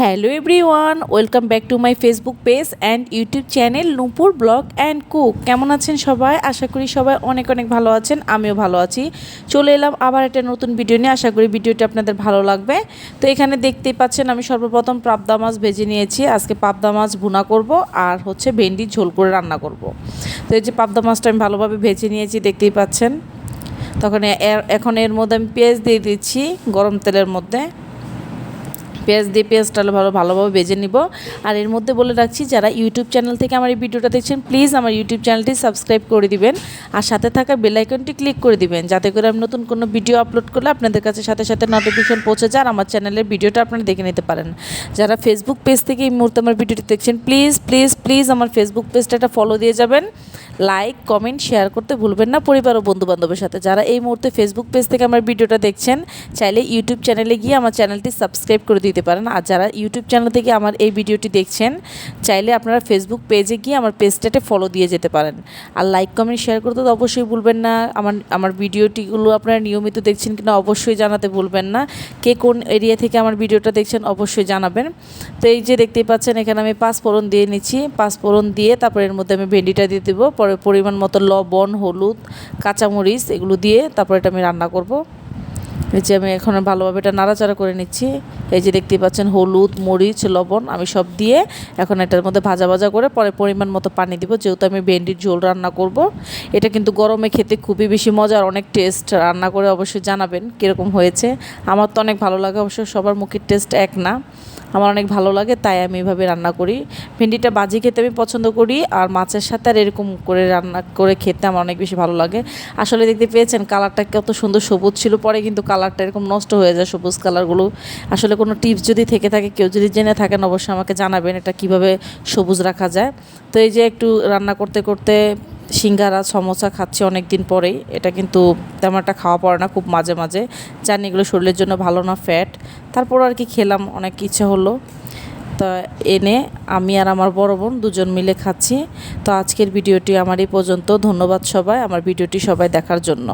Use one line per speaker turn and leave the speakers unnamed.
Hello everyone welcome back to my Facebook page and YouTube channel Nupur blog and cook কেমন আছেন সবাই? আশা করি সবাই অনেক অনেক ভালো আছেন, আমিও ভালো আছি। চলে এলাম আবার একটা নতুন ভিডিও নিয়ে, আশা করি ভিডিওটি আপনাদের ভালো লাগবে। তো এখানে দেখতেই পাচ্ছেন, আমি সর্বপ্রথম পাবদা মাছ ভেজে নিয়েছি। আজকে পাবদা মাছ ভুনা করব আর হচ্ছে ভেন্ডি ঝোল করে রান্না করব। তো এই যে পাবদা মাছটা আমি ভালোভাবে ভেজে নিয়েছি, দেখতেই পাচ্ছেন। তখন এখন এর মধ্যে আমি পেঁয়াজ দিয়ে দিচ্ছি, গরম তেলের মধ্যে। পেঁয়াজ দিয়ে পেঁয়াজটা ভালো ভালোভাবে বেজে নিব। আর এর মধ্যে বলে রাখছি, যারা ইউটিউব চ্যানেল থেকে আমার এই ভিডিওটা দেখছেন প্লিজ আমার ইউটিউব চ্যানেলটি সাবস্ক্রাইব করে দিবেন। আর সাথে থাকা বেলাইকনটি ক্লিক করে দিবেন, যাতে করে আমি নতুন কোনো ভিডিও আপলোড করলে আপনাদের কাছে সাথে সাথে নোটিফিকেশন পৌঁছে যায় আর আমার চ্যানেলের ভিডিওটা আপনারা দেখে নিতে পারেন। যারা ফেসবুক পেজ থেকে এই মুহূর্তে আমার ভিডিওটি দেখছেন প্লিজ প্লিজ প্লিজ আমার ফেসবুক পেজটা একটা ফলো দিয়ে যাবেন। লাইক কমেন্ট শেয়ার করতে ভুলবেন না পরিবার ও বন্ধু বান্ধবের সাথে। যারা এই মুহূর্তে ফেসবুক পেজ থেকে আমার ভিডিওটা দেখছেন, চাইলে ইউটিউব চ্যানেলে গিয়ে আমার চ্যানেলটি সাবস্ক্রাইব করে দিতে পারেন। আর যারা ইউটিউব চ্যানেল থেকে আমার এই ভিডিওটি দেখছেন, চাইলে আপনারা ফেসবুক পেজে গিয়ে আমার পেজটাতে ফলো দিয়ে যেতে পারেন। আর লাইক কমেন্ট শেয়ার করতে তো অবশ্যই ভুলবেন না। আমার আমার ভিডিওটিগুলো আপনারা নিয়মিত দেখছেন কিনা অবশ্যই জানাতে ভুলবেন না। কে কোন এরিয়া থেকে আমার ভিডিওটা দেখছেন অবশ্যই জানাবেন। তো এই যে দেখতেই পাচ্ছেন, এখানে আমি পাঁচ ফোড়ন দিয়ে নিচ্ছি। পাঁচ ফোড়ন দিয়ে তারপরে এর মধ্যে আমি ভেন্ডিটা দিয়ে দেবো। পরে পরিমাণ মতো লবণ হলুদ কাঁচামরিচ এগুলো দিয়ে তারপরে এটা আমি রান্না করব। যে আমি এখন ভালোভাবে এটা নাড়াচাড়া করে নিচ্ছি। এই যে দেখতেই পাচ্ছেন, হলুদ, মরিচ, লবণ আমি সব দিয়ে এখন এটার মধ্যে ভাজা ভাজা করে পরে পরিমাণ মতো পানি দিব। যেহেতু আমি ভেন্ডির ঝোল রান্না করব, এটা কিন্তু গরমে খেতে খুবই বেশি মজার, অনেক টেস্ট রান্না করে অবশ্যই জানাবেন কীরকম হয়েছে। আমার তো অনেক ভালো লাগে, অবশ্য সবার মুখের টেস্ট এক না। আমার অনেক ভালো লাগে, তাই আমি এভাবে রান্না করি। ভেন্ডিটা বাজি খেতে আমি পছন্দ করি, আর মাছের সাথে আর এরকম করে রান্না করে খেতে আমার অনেক বেশি ভালো লাগে। আসলে দেখতে পেয়েছেন কালারটা কত সুন্দর সবুজ ছিল, পরে কিন্তু কালারটা এরকম নষ্ট হয়ে যায়, সবুজ কালারগুলো আসলে কোনো টিপস যদি থেকে থাকে, কেউ যদি জেনে থাকেন, অবশ্যই আমাকে জানাবেন এটা কীভাবে সবুজ রাখা যায়। তো এই যে একটু রান্না করতে করতে সিঙ্গারা, সমোসা খাচ্ছি অনেক দিন পরেই। এটা কিন্তু তেমন একটা খাওয়া পড়ে না, খুব মাঝে মাঝে। জানি এগুলো শরীরের জন্য ভালো না ফ্যাট তারপর আর কি খেলাম, অনেক ইচ্ছে হলো। তো এনে আমি আর আমার বড় বোন দুজন মিলে খাচ্ছি। তো আজকের ভিডিওটি আমার এই পর্যন্ত। ধন্যবাদ সবাই, আমার ভিডিওটি সবাই দেখার জন্য।